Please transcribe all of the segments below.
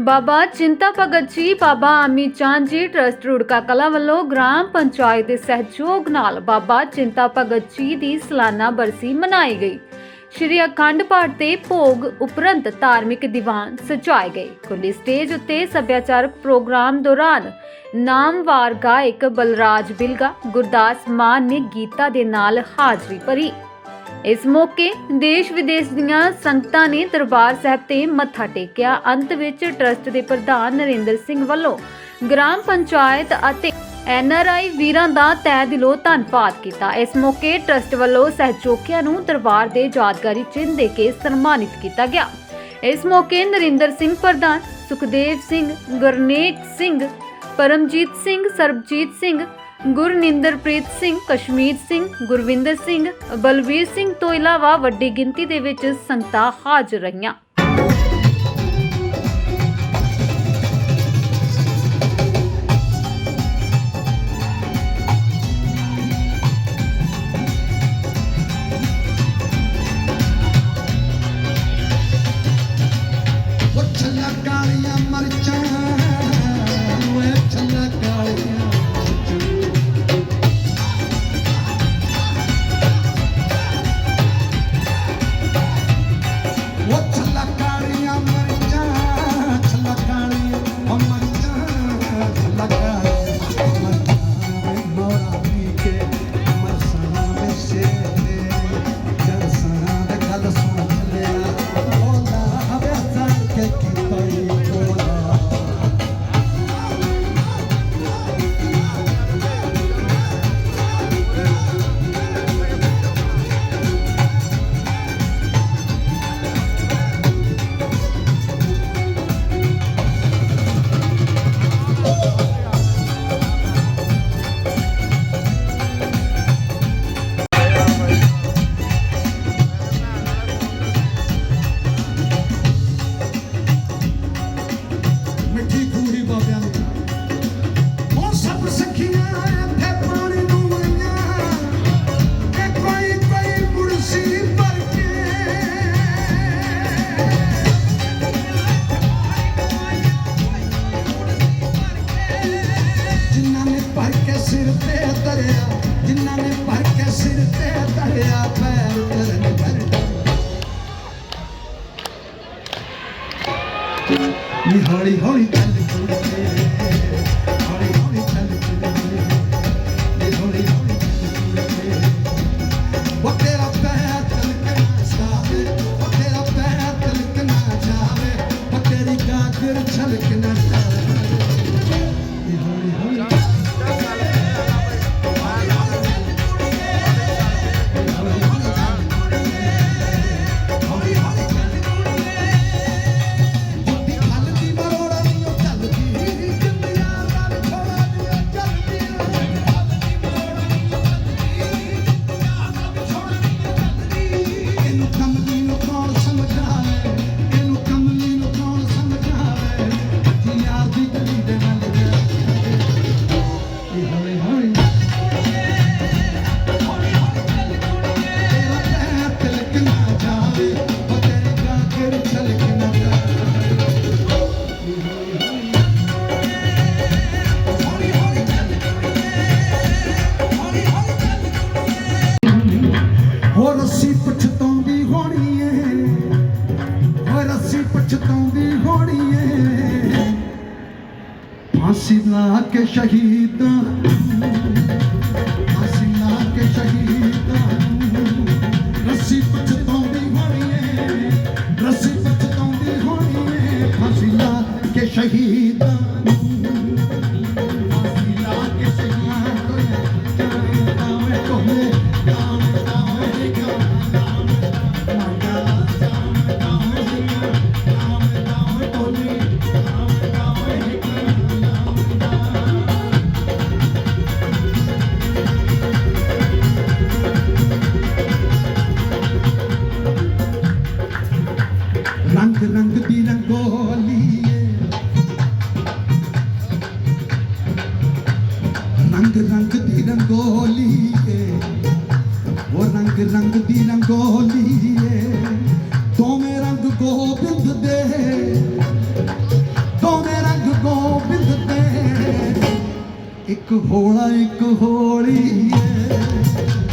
ਬਾਬਾ ਚਿੰਤਾ ਭਗਤ ਜੀ, ਬਾਬਾ ਅਮੀ ਚੰਦ ਜੀ, ਟਰਸਟ ਰੁੜਕਾ ਕਲਾ ਵੱਲੋਂ ਗ੍ਰਾਮ ਪੰਚਾਇਤ ਦੇ ਸਹਿਯੋਗ ਨਾਲ ਬਾਬਾ ਚਿੰਤਾ ਭਗਤ ਜੀ ਦੀ ਸਾਲਾਨਾ ਬਰਸੀ ਮਨਾਈ ਗਈ। ਸ਼੍ਰੀ ਅਖੰਡ ਪਾਠ ਤੇ ਭੋਗ ਉਪਰੰਤ ਧਾਰਮਿਕ ਦੀਵਾਨ ਸਜਾਏ ਗਏ। ਖੁੱਲੀ ਸਟੇਜ ਉੱਤੇ ਸੱਭਿਆਚਾਰਕ ਪ੍ਰੋਗਰਾਮ ਦੌਰਾਨ ਨਾਮਵਾਰ ਗਾਇਕ ਬਲਰਾਜ ਬਿਲਗਾ, ਗੁਰਦਾਸ ਮਾਨ ਨੇ ਗੀਤਾ ਦੇ ਨਾਲ ਹਾਜ਼ਰੀ ਭਰੀ। ਇਸ ਮੌਕੇ ਦੇਸ਼ ਵਿਦੇਸ਼ ਦੀਆਂ ਸੰਗਤਾਂ ਨੇ ਦਰਬਾਰ ਸਾਹਿਬ ਤੇ ਮੱਥਾ ਟੇਕਿਆ। ਅੰਤ ਵਿੱਚ ਟਰਸਟ ਦੇ ਪ੍ਰਧਾਨ ਨਰਿੰਦਰ ਸਿੰਘ ਵੱਲੋਂ ਗ੍ਰਾਮ ਪੰਚਾਇਤ ਅਤੇ ਐਨਆਰਆਈ ਵੀਰਾਂ ਦਾ ਤਹਿ ਦਿਲੋਂ ਧੰਨਵਾਦ ਕੀਤਾ। ਇਸ ਮੌਕੇ ਟਰਸਟ ਵੱਲੋਂ ਸਹਿਯੋਗੀਆਂ ਨੂੰ ਦਰਬਾਰ ਦੇ ਯਾਦਗਾਰੀ ਚਿੰਨ੍ਹ ਦੇ ਕੇ ਸਨਮਾਨਿਤ ਕੀਤਾ ਗਿਆ। ਇਸ ਮੌਕੇ ਨਰਿੰਦਰ ਸਿੰਘ ਪ੍ਰਧਾਨ ਸੁਖਦੇਵ ਸਿੰਘ, ਗੁਰਨੇਕ ਸਿੰਘ, ਪਰਮਜੀਤ ਸਿੰਘ, ਸਰਬਜੀਤ ਸਿੰਘ ਗੁਰਨਿੰਦਰਪ੍ਰੀਤ ਸਿੰਘ, ਕਸ਼ਮੀਰ ਸਿੰਘ, ਗੁਰਵਿੰਦਰ ਸਿੰਘ, ਬਲਵੀਰ ਸਿੰਘ ਤੋਂ ਇਲਾਵਾ ਵੱਡੀ ਗਿਣਤੀ ਦੇ ਵਿੱਚ ਸੰਗਤਾਂ ਹਾਜ਼ਰ ਰਹੀਆਂ। ਸਿਰ ਤੇ ਦਰਿਆ ਜਿਨ੍ਹਾਂ ਨੇ ਭਰ ਕੇ ਸਿਰ ਤੇ ਦਰਿਆ ਪੈਰ ਕਰਨ ਵਰਗਾ ਨੀ ਹੌਲੀ ਫਾਂਸੀ ਲਾ ਕੇ ਇੱਕ ਹੋਲਾ ਇੱਕ ਹੋਲੀ ਏ।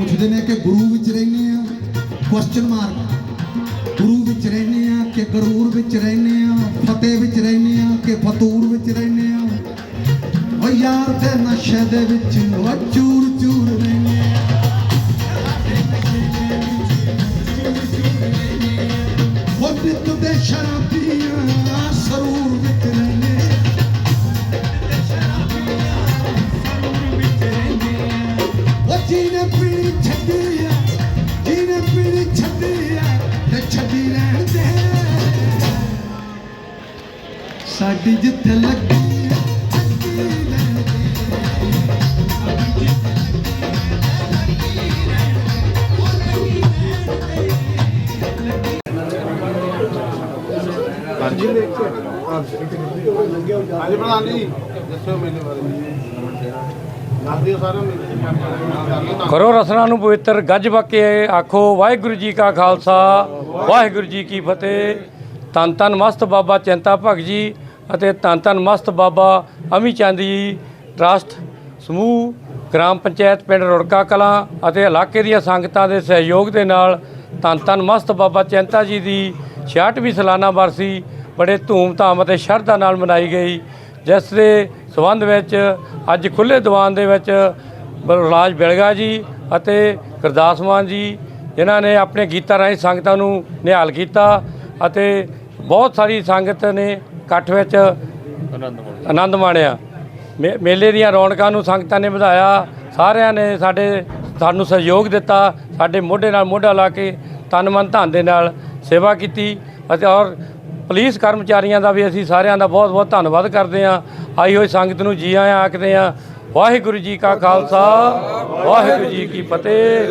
ਪੁੱਛਦੇ ਨੇ ਕਿ ਗੁਰੂ ਵਿੱਚ ਰਹਿੰਦੇ ਆ? ਕੁਐਸਚਨ ਮਾਰਕ ਗੁਰੂ ਵਿੱਚ ਰਹਿੰਦੇ ਆ ਕਿ ਗਰੂਰ ਵਿੱਚ ਰਹਿੰਦੇ ਆ? ਫਤਿਹ ਵਿੱਚ ਰਹਿੰਦੇ ਆ ਕਿ ਫਤੂਰ ਵਿੱਚ ਰਹਿੰਦੇ ਆ? ਓ ਯਾਰ ਦੇ ਨਸ਼ੇ ਦੇ ਵਿੱਚ ਓ ਚੂਰ ਚੂਰ ਰਹਿੰਦੇ ਆ। ਉਹ ਨਿੱਤ ਦੇ ਸ਼ਰਾਬੀਆਂ ਸਰੂਰ ਵਿੱਚ ਰਹਿੰਦੇ ਉਹ ਸਾਡੀ ਜਿੱਥੇ ਲੱਗੀ ਲੱਗੀ ਰਹਿਣ ਦੇ ਹਾਂਜੀ ਪ੍ਰਧਾਨ ਜੀ। ਦੱਸੋ ਮੇਲੇ ਬਾਰੇ। ਕਰੋ ਰਸਨਾ ਨੂੰ ਪਵਿੱਤਰ ਗੱਜ ਬੱਕੇ ਆਖੋ ਵਾਹਿਗੁਰੂ ਜੀ ਕਾ ਖਾਲਸਾ ਵਾਹਿਗੁਰੂ ਜੀ ਕੀ ਫਤਿਹ। ਤਨ ਤਨ ਮਸਤ ਬਾਬਾ ਚਿੰਤਾ ਭਗਤ ਜੀ। ਅਤੇ ਧੰਨ ਧੰਨ ਮਸਤ ਬਾਬਾ ਅਮੀ ਚੰਦ ਜੀ, ਟਰਸਟ, ਸਮੂਹ, ਗ੍ਰਾਮ ਪੰਚਾਇਤ, ਪਿੰਡ ਰੁੜਕਾ ਕਲਾਂ ਅਤੇ ਇਲਾਕੇ ਦੀਆਂ ਸੰਗਤਾਂ ਦੇ ਸਹਿਯੋਗ ਦੇ ਨਾਲ ਧੰਨ ਧੰਨ ਮਸਤ ਬਾਬਾ ਚੈਂਤਾ ਜੀ ਦੀ 66ਵੀਂ ਸਾਲਾਨਾ ਵਰਸੀ ਬੜੇ ਧੂਮਧਾਮ ਅਤੇ ਸ਼ਰਧਾ ਨਾਲ ਮਨਾਈ ਗਈ, ਜਿਸ ਦੇ ਸਬੰਧ ਵਿੱਚ ਅੱਜ ਖੁੱਲੇ ਦੀਵਾਨ ਦੇ ਵਿੱਚ ਬਲਰਾਜ ਬਿਲਗਾ ਜੀ ਅਤੇ ਗੁਰਦਾਸ ਮਾਨ ਜੀ, ਜਿਨ੍ਹਾਂ ਨੇ ਆਪਣੇ ਗੀਤਾਂ ਰਾਹੀਂ ਸੰਗਤਾਂ ਨੂੰ ਨਿਹਾਲ ਕੀਤਾ ਅਤੇ ਬਹੁਤ ਸਾਰੀ ਸੰਗਤ ਨੇ ਇਕੱਠ ਵਿੱਚ ਆਨੰਦ ਮਾਣਿਆ। ਮੇ- ਮੇਲੇ ਦੀਆਂ ਰੌਣਕਾਂ ਨੂੰ ਸੰਗਤਾਂ ਨੇ ਵਧਾਇਆ। ਸਾਰਿਆਂ ਨੇ ਸਾਡੇ, ਸਾਨੂੰ ਸਹਿਯੋਗ ਦਿੱਤਾ। ਸਾਡੇ ਮੋਢੇ ਨਾਲ ਮੋਢਾ ਲਾ ਕੇ ਤਨ ਮਨ ਧਨ ਦੇ ਨਾਲ ਸੇਵਾ ਕੀਤੀ। ਅਤੇ ਔਰ ਪੁਲਿਸ ਕਰਮਚਾਰੀਆਂ ਦਾ ਵੀ ਅਸੀਂ ਸਾਰਿਆਂ ਦਾ ਬਹੁਤ ਬਹੁਤ ਧੰਨਵਾਦ ਕਰਦੇ ਹਾਂ। ਆਈ ਹੋਈ ਸੰਗਤ ਨੂੰ ਜੀ ਆਇਆਂ ਆਖਦੇ ਹਾਂ, ਵਾਹਿਗੁਰੂ ਜੀ ਕਾ ਖਾਲਸਾ, ਵਾਹਿਗੁਰੂ ਜੀ ਕੀ ਫਤਿਹ।